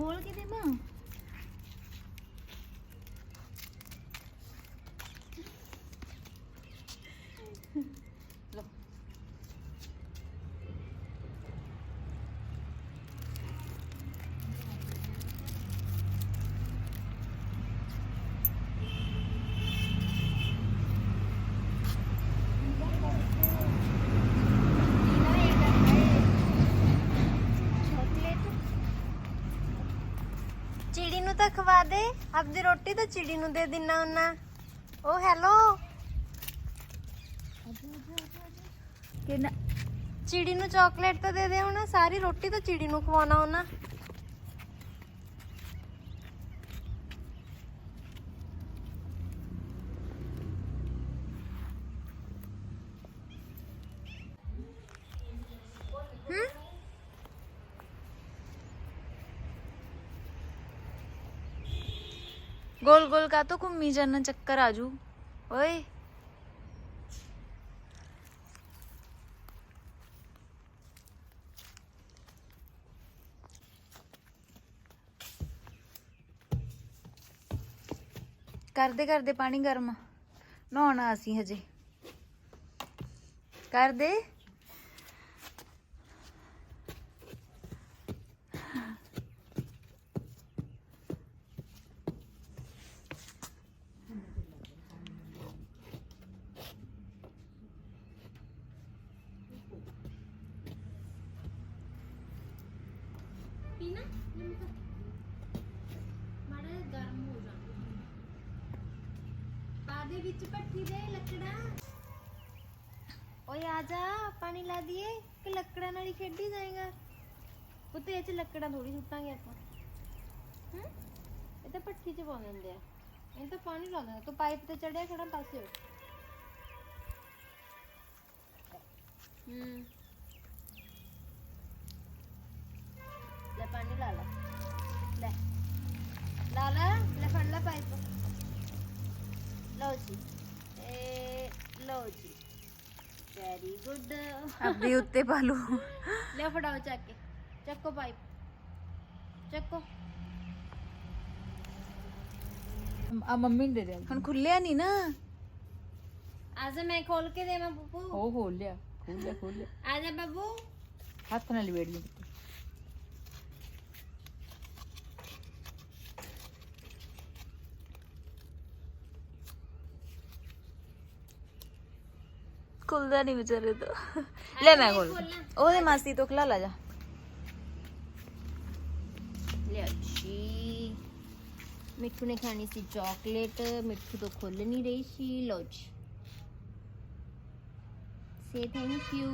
ਖੋਲ ਕੇ ਦੇ ਮਾਂ ਚਿੜੀ ਨੂੰ ਤਾਂ ਖਵਾ ਦੇ। ਆਪਦੀ ਰੋਟੀ ਤਾਂ ਚਿੜੀ ਨੂੰ ਦੇ ਦਿਨਾ ਹੁੰਨਾ ਓ ਹੈਲੋ। ਕਿੰਨਾ? ਚਿੜੀ ਨੂੰ ਚਾਕਲੇਟ ਤਾਂ ਦੇ ਦੇ ਹੁਣ। ਸਾਰੀ ਰੋਟੀ ਤਾਂ ਚਿੜੀ ਨੂੰ ਖਵਾਉਣਾ ਹੁੰਨਾ ਹੂੰ? ਗੋਲ ਗੋਲ ਕਾ ਤੋ ਘੁੰਮੀ ਜਾਣਾ ਚੱਕਰ ਆਜੂ ਓਏ ਕਰਦੇ ਕਰਦੇ ਪਾਣੀ ਗਰਮ ਨਹਾਉਣਾ ਅਸੀਂ ਹਜੇ ਕਰਦੇ ਪੀਣਾ ਮਾੜਾ ਗਰਮ ਹੋ ਜਾ ਪਾ ਦੇ ਵਿੱਚ ਪੱਠੀ ਦੇ ਲੱਕੜਾਂ। ਓਏ ਆ ਜਾ ਪਾਣੀ ਲਾ ਦਈਏ ਕਿ ਲੱਕੜਾਂ ਨਾਲ ਹੀ ਖੇਡੀ ਜਾਏਗਾ। ਉੱਤੇ ਇਹ ਚ ਲੱਕੜਾਂ ਥੋੜੀ ਸੁੱਟਾਂਗੇ ਆਪਾਂ। ਹੂੰ? ਇਹ ਤਾਂ ਭੱਠੀ ਚ ਪਾਉਂਦੇ ਦਿੰਦੇ ਆ। ਇਹ ਤਾਂ ਪਾਣੀ ਲਾਉਂਦੇ ਦਿੰਦੇ ਤੂੰ ਪਾਈਪ ਤੇ ਚੜਿਆ ਖੜਾ ਪਾਸੇ ਹੋ। ਲਓ ਜੀ ਇਹ ਲਓ ਜੀ ਵੈਰੀ ਗੁੱਡ ਆਪਦੇ ਉੱਤੇ ਪਾ ਲਓ। ਲੈ ਫੜਾਓ ਚੱਕ ਕੇ। ਚੱਕੋ ਪਾਈਪ ਚੱਕੋ। ਆ ਮੰਮੀ ਨੂੰ ਦੇ ਦੇ ਹੁਣ ਖੁੱਲਿਆ ਨਹੀਂ ਨਾ। ਮੈਂ ਖੋਲ ਕੇ ਦੇਵਾਂ ਬੱਬੂ। ਉਹ ਖੋਲ ਲਿਆ ਖੋਲ ਲਿਆ ਖੋਲ ਲਿਆ ਆ ਜਾ ਬੱਬੂ। ਹੱਥ ਨਾਲ ਲਵੇੜ ਲਈ ਖੁੱਲਦਾ ਨਹੀਂ ਵਿਚਾਰੇ ਤੋਂ ਲੈ ਮੈਂ ਖੋਲ ਉਹਦੇ ਮਾਸੀ ਤੋਂ ਖਲਾ ਲਾ ਜਾ ਲਿਆ ਜੀ ਮਿੱਠੂ ਨੇ ਖਾਣੀ ਸੀ ਚਾਕਲੇਟ ਮਿੱਠੂ ਤੋਂ ਖੁੱਲ ਨਹੀਂ ਰਹੀ ਸੀ ਲਓ ਜੀ ਸੇ ਥੈਂਕ ਯੂ